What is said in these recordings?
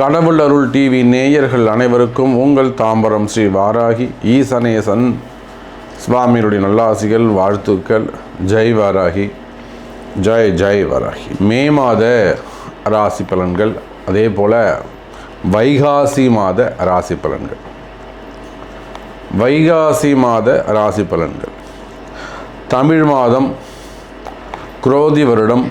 கடவுள் அருள் டிவி நேயர்கள் அனைவருக்கும் உங்கள் தாம்பரம் ஸ்ரீ வாராகி ஈசனேசன் சுவாமியுடைய நல்லாசிகள் வாழ்த்துக்கள். ஜெய் வாராகி ஜெய் ஜெய் வாராகி. மே மாத ராசி பலன்கள் அதே போல் வைகாசி மாத ராசி பலன்கள். வைகாசி மாத ராசி பலன்கள். தமிழ் மாதம் குரோதி வருடம்.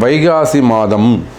வைகாசி மாதம்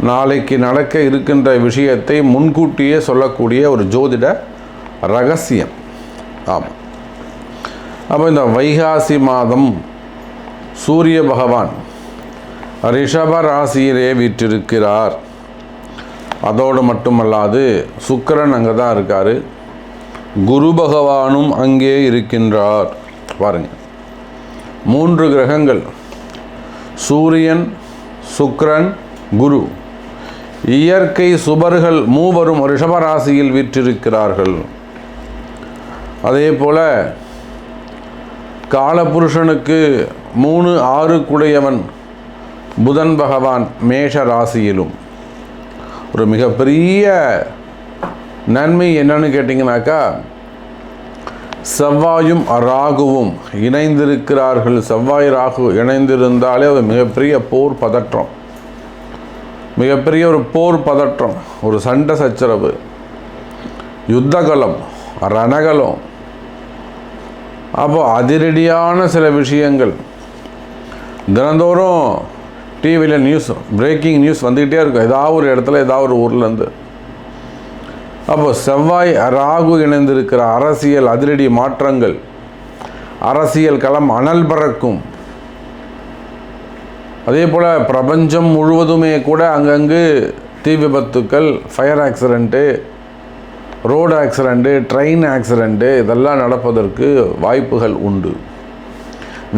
நாளைக்கு நடக்க இருக்கின்ற விஷயத்தை முன்கூட்டியே சொல்லக்கூடிய ஒரு ஜோதிட ரகசியம். ஆமாம். அப்போ இந்த வைகாசி மாதம் சூரிய பகவான் ரிஷப ராசியிலே வீற்றிருக்கிறார். அதோடு மட்டுமல்லாது சுக்கரன் அங்கே தான் இருக்கார். குரு பகவானும் அங்கே இருக்கின்றார். பாருங்கள் மூன்று கிரகங்கள். சூரியன் சுக்கரன் குரு. இயற்கை சுபர்கள் மூவரும் ரிஷபராசியில் விற்றிருக்கிறார்கள். அதே போல காலபுருஷனுக்கு மூணு ஆறு குடையவன் புதன் பகவான் மேஷ ராசியிலும். ஒரு மிகப்பெரிய நன்மை என்னன்னு கேட்டிங்கனாக்கா செவ்வாயும் ராகுவும் இணைந்திருக்கிறார்கள். செவ்வாய் ராகு இணைந்திருந்தாலே ஒரு மிகப்பெரிய போர் பதற்றம். மிகப்பெரிய ஒரு போர் பதற்றம் ஒரு சண்டை சச்சரவு யுத்தகலம் ரணகலம். அப்போ அதிரடியான சில விஷயங்கள். தினந்தோறும் டிவியில் நியூஸ் பிரேக்கிங் நியூஸ் வந்துக்கிட்டே இருக்கும். ஏதாவது ஒரு இடத்துல ஏதாவது ஒரு ஊர்லேருந்து. அப்போ செவ்வாய் ராகு இணைந்திருக்கிற அரசியல் அதிரடி மாற்றங்கள். அரசியல் களம் அனல் பறக்கும். அதே போல் பிரபஞ்சம் முழுவதுமே கூட அங்கங்கு தீ விபத்துக்கள் fire accident road accident train accident இதெல்லாம் நடப்பதற்கு வாய்ப்புகள் உண்டு.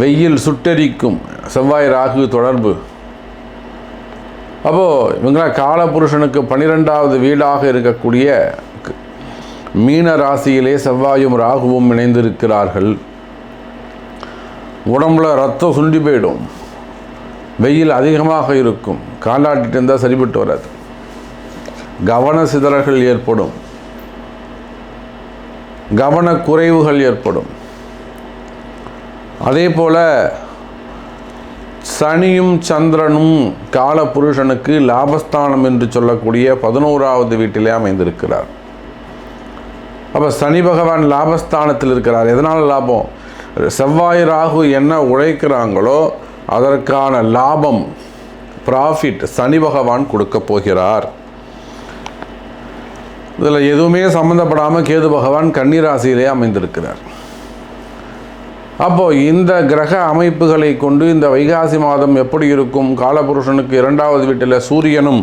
வெயில் சுட்டெரிக்கும் செவ்வாய் ராகு தொடர்பு. அப்போது இவங்களா காலபுருஷனுக்கு பனிரெண்டாவது வீடாக இருக்கக்கூடிய மீன ராசியிலே செவ்வாயும் ராகுவும் இணைந்திருக்கிறார்கள். உடம்புல ரத்தம் சுண்டி போயிடும். வெயில் அதிகமாக இருக்கும். காலாட்டிட்டு இருந்தால் சரிபட்டு வராது. கவன சிதறல்கள் ஏற்படும். கவன குறைவுகள் ஏற்படும். அதே போல் சனியும் சந்திரனும் கால புருஷனுக்கு லாபஸ்தானம் என்று சொல்லக்கூடிய பதினோராவது வீட்டிலே அமைந்திருக்கிறார். அப்போ சனி பகவான் லாபஸ்தானத்தில் இருக்கிறார். எதனால் லாபம்? செவ்வாய் ராகு என்ன உழைக்கிறாங்களோ அதற்கான லாபம் ப்ராஃபிட் சனி பகவான் கொடுக்க போகிறார். இதில் எதுவுமே சம்மந்தப்படாமல் கேது பகவான் கன்னிராசியிலே அமைந்திருக்கிறார். அப்போது இந்த கிரக அமைப்புகளை கொண்டு இந்த வைகாசி மாதம் எப்படி இருக்கும்? காலபுருஷனுக்கு இரண்டாவது வீட்டில் சூரியனும்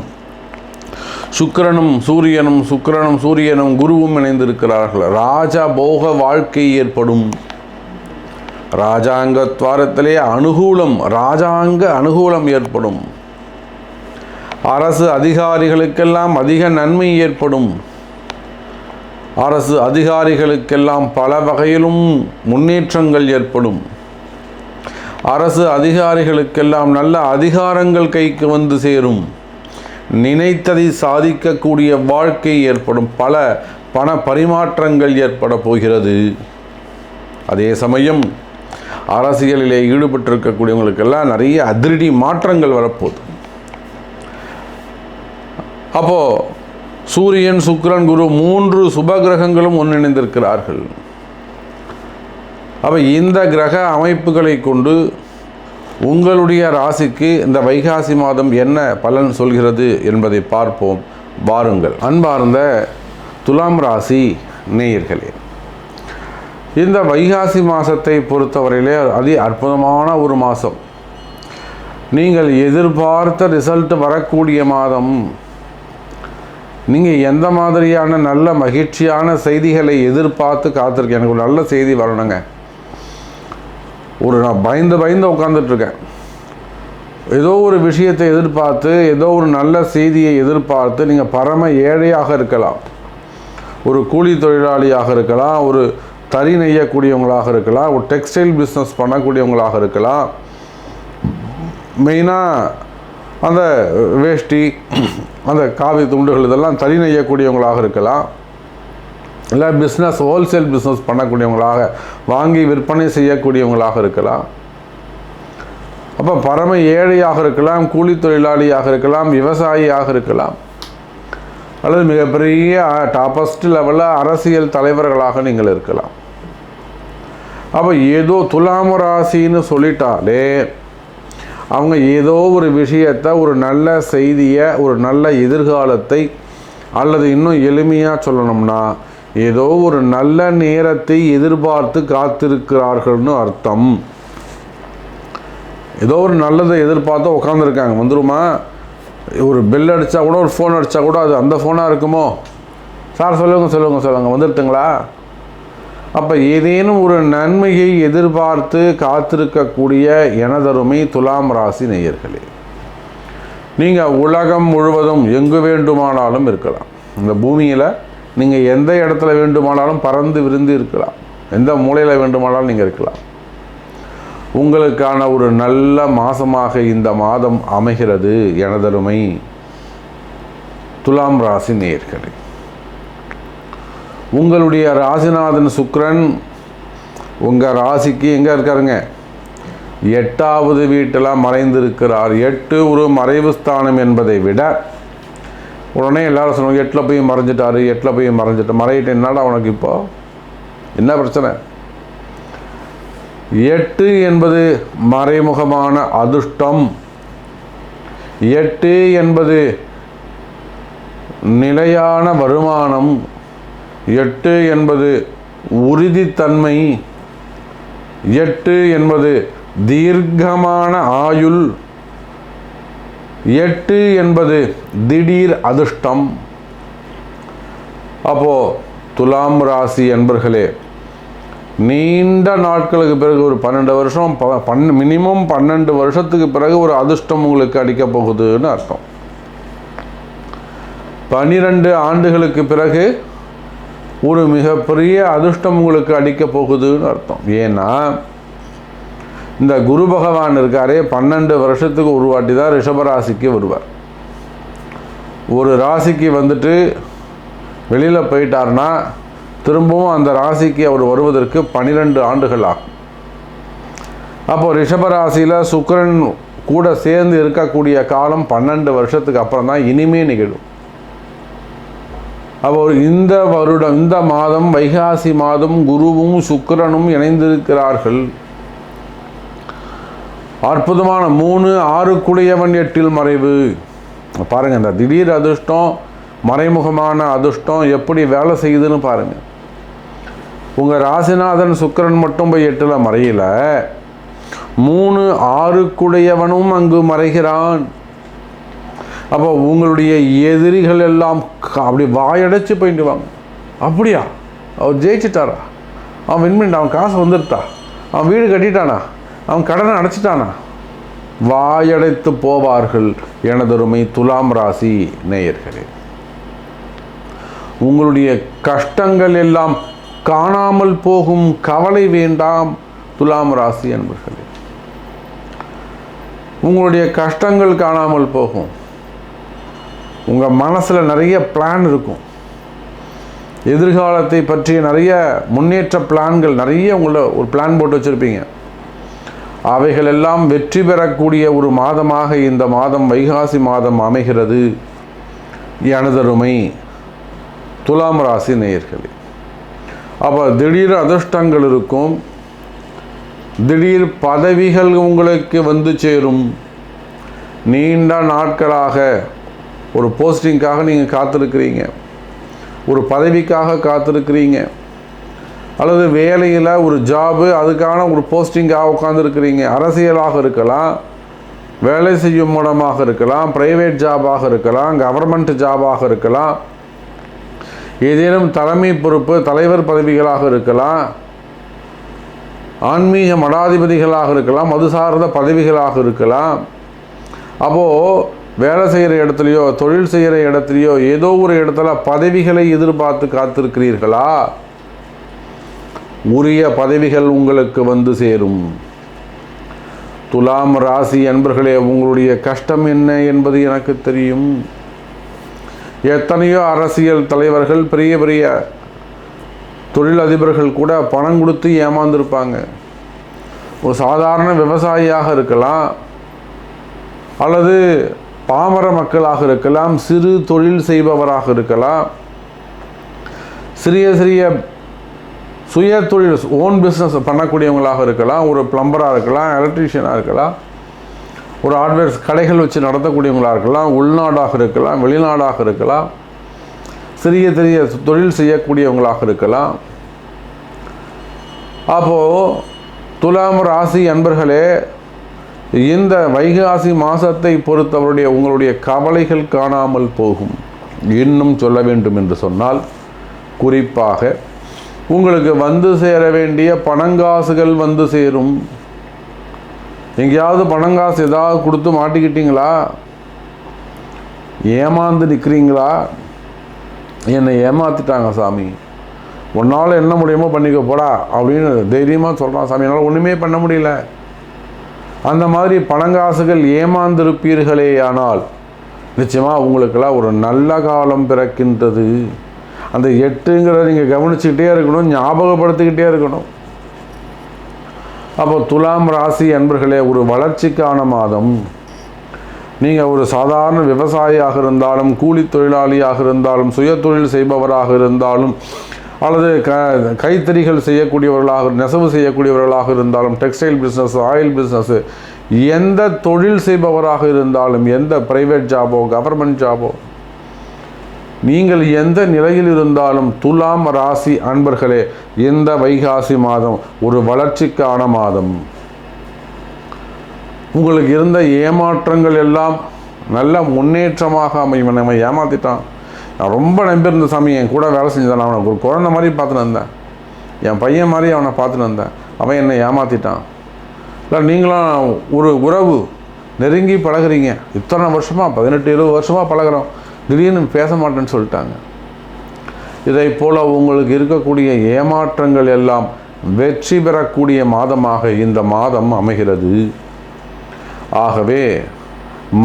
சுக்கிரனும் சூரியனும் சுக்கிரனும் சூரியனும் குருவும் இணைந்திருக்கிறார்கள். ராஜா போக வாழ்க்கை ஏற்படும். ராஜாங்க துவாரத்திலே அனுகூலம் ராஜாங்க அனுகூலம் ஏற்படும். அரசு அதிகாரிகளுக்கெல்லாம் அதிக நன்மை ஏற்படும். அரசு அதிகாரிகளுக்கெல்லாம் பல வகையிலும் முன்னேற்றங்கள் ஏற்படும். அரசு அதிகாரிகளுக்கெல்லாம் நல்ல அதிகாரங்கள் கைக்கு வந்து சேரும். நினைத்ததை சாதிக்கக்கூடிய வாழ்க்கை ஏற்படும். பல பண பரிமாற்றங்கள் ஏற்பட போகிறது. அதே சமயம் அரசியலிலே ஈடுபட்டிருக்கக்கூடியவங்களுக்கெல்லாம் நிறைய அதிரடி மாற்றங்கள் வரப்போகுது. அப்போது சூரியன் சுக்ரன் குரு மூன்று சுப கிரகங்களும் ஒன்றிணைந்திருக்கிறார்கள். அப்போ இந்த கிரக அமைப்புகளை கொண்டு உங்களுடைய ராசிக்கு இந்த வைகாசி மாதம் என்ன பலன் சொல்கிறது என்பதை பார்ப்போம். வாருங்கள். அன்பார்ந்த துலாம் ராசி நேயர்களே இந்த வைகாசி மாதத்தை பொறுத்தவரையிலே அதி அற்புதமான ஒரு மாதம் நீங்கள் எதிர்பார்த்த ரிசல்ட் வரக்கூடிய மாதம். நீங்கள் எந்த மாதிரியான நல்ல மகிழ்ச்சியான செய்திகளை எதிர்பார்த்து காத்திருக்கேன் எனக்கு ஒரு நல்ல செய்தி வரணுங்க. ஒரு நான் பயந்து பயந்து உட்காந்துட்ருக்கேன் ஏதோ ஒரு விஷயத்தை எதிர்பார்த்து ஏதோ ஒரு நல்ல செய்தியை எதிர்பார்த்து நீங்கள் பரம ஏழையாக இருக்கலாம். ஒரு கூலி தொழிலாளியாக இருக்கலாம் ஒரு தறி நெய்யக்கூடியவங்களாக இருக்கலாம் ஒரு டெக்ஸ்டைல் பிஸ்னஸ் பண்ணக்கூடியவங்களாக இருக்கலாம். மெயினாக அந்த வேஷ்டி அந்த காவி துண்டுகள் இதெல்லாம் தறி நெய்யக்கூடியவங்களாக இருக்கலாம். இல்லை பிஸ்னஸ் ஹோல்சேல் பிஸ்னஸ் பண்ணக்கூடியவங்களாக வாங்கி விற்பனை செய்யக்கூடியவங்களாக இருக்கலாம். அப்போ பரம ஏழையாக இருக்கலாம் கூலி தொழிலாளியாக இருக்கலாம் விவசாயியாக இருக்கலாம். அல்லது மிகப்பெரிய டாப்பஸ்ட் லெவலில் அரசியல் தலைவர்களாக நீங்கள் இருக்கலாம். அப்போ ஏதோ துலாம ராசின்னு சொல்லிட்டாலே அவங்க ஏதோ ஒரு விஷயத்தை ஒரு நல்ல செய்தியை ஒரு நல்ல எதிர்காலத்தை அல்லது இன்னும் எளிமையாக சொல்லணும்னா ஏதோ ஒரு நல்ல நேரத்தை எதிர்பார்த்து காத்திருக்கிறார்கள்னு அர்த்தம். ஏதோ ஒரு நல்லதை எதிர்பார்த்து உட்காந்துருக்காங்க வந்துருமா? ஒரு பெல் அடித்தா கூட ஒரு ஃபோன் அடித்தா கூட அது அந்த ஃபோனாக இருக்குமோ? சார் சொல்லுங்கள் சொல்லுங்கள் சொல்லுங்கள் வந்துருட்டுங்களா? அப்போ ஏதேனும் ஒரு நன்மையை எதிர்பார்த்து காத்திருக்கக்கூடிய எனதருமை துலாம் ராசி நேயர்களே நீங்கள் உலகம் முழுவதும் எங்கு வேண்டுமானாலும் இருக்கலாம். இந்த பூமியில் நீங்கள் எந்த இடத்துல வேண்டுமானாலும் பறந்து விருந்து இருக்கலாம். எந்த மூலையில் வேண்டுமானாலும் நீங்கள் இருக்கலாம். உங்களுக்கான ஒரு நல்ல மாதமாக இந்த மாதம் அமைகிறது எனதருமை துலாம் ராசி நேயர்களே. உங்களுடைய ராசிநாதன் சுக்ரன் உங்கள் ராசிக்கு எங்கே இருக்காருங்க? எட்டாவது வீட்டில் மறைந்திருக்கிறார். எட்டு ஒரு மறைவு ஸ்தானம் என்பதை விட உடனே எல்லாரும் சொல்லுவாங்க எட்டில் போய் மறைஞ்சிட்டாரு எட்டில் போய் மறைஞ்சிட்டு மறையிட்டு என்னடா உனக்கு இப்போ? என்ன பிரச்சனை? எட்டு என்பது மறைமுகமான அதிர்ஷ்டம். எட்டு என்பது நிலையான வருமானம். எட்டு என்பது உறுதித்தன்மை. எட்டு என்பது தீர்க்கமான ஆயுள். எட்டு என்பது திடீர் அதிர்ஷ்டம். அப்போ துலாம் ராசி என்பர்களே நீண்ட நாட்களுக்கு பிறகு ஒரு பன்னெண்டு வருஷம் ப- பன் மினிமம் பன்னெண்டு வருஷத்துக்கு பிறகு ஒரு அதிர்ஷ்டம் உங்களுக்கு அடிக்க போகுதுன்னு அர்த்தம். பனிரெண்டு ஆண்டுகளுக்கு பிறகு ஒரு மிகப்பெரிய அதிர்ஷ்டம் உங்களுக்கு அடிக்க போகுதுன்னு அர்த்தம். ஏன்னா இந்த குரு பகவான் இருக்காரே பன்னெண்டு வருஷத்துக்கு ஒரு வாட்டி தான் ரிஷபராசிக்கு வருவார். ஒரு ராசிக்கு வந்துட்டு வெளியில் போயிட்டார்னா திரும்பவும் அந்த ராசிக்கு அவர் வருவதற்கு பன்னிரெண்டு ஆண்டுகள் ஆகும். அப்போ ரிஷபராசியில் சுக்கரன் கூட சேர்ந்து இருக்கக்கூடிய காலம் பன்னெண்டு வருஷத்துக்கு அப்புறம் தான் இனிமே நிகழும். அப்போ இந்த வருடம் இந்த மாதம் வைகாசி மாதம் குருவும் சுக்கிரனும் இணைந்திருக்கிறார்கள். அற்புதமான மூணு ஆறுக்குடையவன் எட்டில் மறைவு. பாருங்கள் இந்த திடீர் அதிர்ஷ்டம் மறைமுகமான அதிர்ஷ்டம் எப்படி வேலை செய்யுதுன்னு பாருங்கள் உங்கள் ராசிநாதன் சுக்கிரன் மட்டும் போய் எட்டில் மறையல. மூணு ஆறுக்குடையவனும் அங்கு மறைகிறான். அப்போ உங்களுடைய எதிரிகள் எல்லாம் அப்படி வாயடைச்சு போயிட்டுவாங்க அப்படியா? அவர் ஜெயிச்சிட்டாரா? அவன் வின் பண்ணிட்டான். அவன் காசு வந்துருத்தா? அவன் வீடு கட்டிட்டானா? அவன் கடனை அடைச்சிட்டானா? வாயடைத்து போவார்கள் எனதொருமை துலாம் ராசி நேயர்களே. உங்களுடைய கஷ்டங்கள் எல்லாம் காணாமல் போகும் கவலை வேண்டாம் துலாம் ராசி என்பர்களே உங்களுடைய கஷ்டங்கள் காணாமல் போகும். உங்கள் மனசில் நிறைய பிளான் இருக்கும். எதிர்காலத்தை பற்றிய நிறைய முன்னேற்ற பிளான்கள் நிறைய உங்களை ஒரு பிளான் போட்டு வச்சுருப்பீங்க. அவைகள் எல்லாம் வெற்றி பெறக்கூடிய ஒரு மாதமாக இந்த மாதம் வைகாசி மாதம் அமைகிறது. எனதருமை துலாம் ராசி நேயர்களே. அப்போ திடீர் அதிர்ஷ்டங்கள் இருக்கும். திடீர் பதவிகள் உங்களுக்கு வந்து சேரும். நீண்ட நாட்களாக ஒரு போஸ்டிங்காக நீங்கள் காத்திருக்கிறீங்க. ஒரு பதவிக்காக காத்திருக்கிறீங்க. அல்லது வேலையில் ஒரு ஜாபு அதுக்கான ஒரு போஸ்டிங்காக உட்காந்துருக்கிறீங்க அரசியலாக இருக்கலாம் வேலை செய்யும் மூலமாக இருக்கலாம் ப்ரைவேட் ஜாபாக இருக்கலாம் கவர்மெண்ட் ஜாபாக இருக்கலாம். ஏதேனும் தலைமை பொறுப்பு தலைவர் பதவிகளாக இருக்கலாம் ஆன்மீக மடாதிபதிகளாக இருக்கலாம் மது சார்ந்த பதவிகளாக இருக்கலாம். அப்போது வேலை செய்கிற இடத்துலையோ தொழில் செய்கிற இடத்துலையோ ஏதோ ஒரு இடத்துல பதவிகளை எதிர்பார்த்து காத்திருக்கிறீர்களா? உரிய பதவிகள் உங்களுக்கு வந்து சேரும். துலாம் ராசி அன்பர்களே உங்களுடைய கஷ்டம் என்ன என்பது எனக்கு தெரியும். எத்தனையோ அரசியல் தலைவர்கள் பெரிய பெரிய தொழிலதிபர்கள் கூட பணம் கொடுத்து ஏமாந்துருப்பாங்க. ஒரு சாதாரண விவசாயியாக இருக்கலாம் அல்லது பாமர மக்களாக இருக்கலாம் சிறு தொழில் செய்பவராக இருக்கலாம். சிறிய சிறிய சுய தொழில் ஓன் பிஸ்னஸ் பண்ணக்கூடியவங்களாக இருக்கலாம் ஒரு பிளம்பராக இருக்கலாம் எலக்ட்ரீஷியனாக இருக்கலாம். ஒரு ஹார்ட்வேர்ஸ் கடைகள் வச்சு நடத்தக்கூடியவங்களாக இருக்கலாம் உள்நாடாக இருக்கலாம் வெளிநாடாக இருக்கலாம் சிறிய சிறிய தொழில் செய்யக்கூடியவங்களாக இருக்கலாம். அப்போது துலாம் ராசி அன்பர்களே இந்த வைகாசி மாதத்தை பொறுத்தவருடைய உங்களுடைய கவலைகள் காணாமல் போகும். இன்னும் சொல்ல வேண்டும் என்று சொன்னால் குறிப்பாக உங்களுக்கு வந்து சேர வேண்டிய பணங்காசுகள் வந்து சேரும். எங்கேயாவது பணம் காசு ஏதாவது கொடுத்து மாட்டிக்கிட்டீங்களா? ஏமாந்து நிற்கிறீங்களா என்னை ஏமாத்திட்டாங்க சாமி. உன்னால் என்ன முடியுமோ பண்ணிக்க போடா அப்படின்னு தைரியமாக சொல்கிறான் சாமி. என்னால் ஒன்றுமே பண்ண முடியல. அந்த மாதிரி பணங்காசுகள் ஏமாந்திருப்பீர்களே ஆனால் நிச்சயமாக உங்களுக்கெல்லாம் ஒரு நல்ல காலம் பிறக்கின்றது. அந்த எட்டுங்கிறத நீங்கள் கவனிச்சுக்கிட்டே இருக்கணும் ஞாபகப்படுத்திக்கிட்டே இருக்கணும். அப்போ துலாம் ராசி அன்பர்களே ஒரு வளர்ச்சிக்கான மாதம். நீங்கள் ஒரு சாதாரண விவசாயியாக இருந்தாலும் கூலி தொழிலாளியாக இருந்தாலும் சுய தொழில் செய்பவராக இருந்தாலும் அல்லது க கைத்தறிகள் செய்யக்கூடியவர்களாக நெசவு செய்யக்கூடியவர்களாக இருந்தாலும் டெக்ஸ்டைல் பிஸ்னஸ் ஆயில் பிஸ்னஸ்ஸு எந்த தொழில் செய்பவராக இருந்தாலும் எந்த ப்ரைவேட் ஜாபோ கவர்மெண்ட் ஜாபோ நீங்கள் எந்த நிலையில் இருந்தாலும் துலாம் ராசி அன்பர்களே இந்த வைகாசி மாதம் ஒரு வளர்ச்சிக்கான மாதம். உங்களுக்கு இருந்த ஏமாற்றங்கள் எல்லாம் நல்ல முன்னேற்றமாக அமைவன் நம்ம ஏமாத்திட்டான். நான் ரொம்ப நம்பியிருந்த சாமி என் கூட வேலை செஞ்சதான் நான் அவனை ஒரு குழந்தை மாதிரி பார்த்துன்னு இருந்தேன். என் பையன் மாதிரி அவனை பார்த்துன்னு இருந்தேன். அவன் என்னை ஏமாத்திட்டான். இல்லை நீங்களும் ஒரு உறவு நெருங்கி பழகுறீங்க. இத்தனை வருஷமாக பதினெட்டு இருபது வருஷமாக பழகிறோம். திடீர்னு பேச மாட்டேன்னு சொல்லிட்டாங்க. இதை போல் உங்களுக்கு இருக்கக்கூடிய ஏமாற்றங்கள் எல்லாம் வெற்றி பெறக்கூடிய மாதமாக இந்த மாதம் அமைகிறது. ஆகவே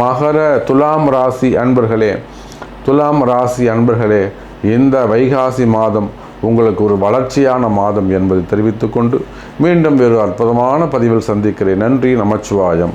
மகர துலாம் ராசி அன்பர்களே துலாம் ராசி அன்பர்களே இந்த வைகாசி மாதம் உங்களுக்கு ஒரு வளர்ச்சியான மாதம் என்பதை தெரிவித்துக்கொண்டு மீண்டும் வேறு அற்புதமான பதிவில் சந்திக்கிறேன். நன்றி நமச்சிவாயம்.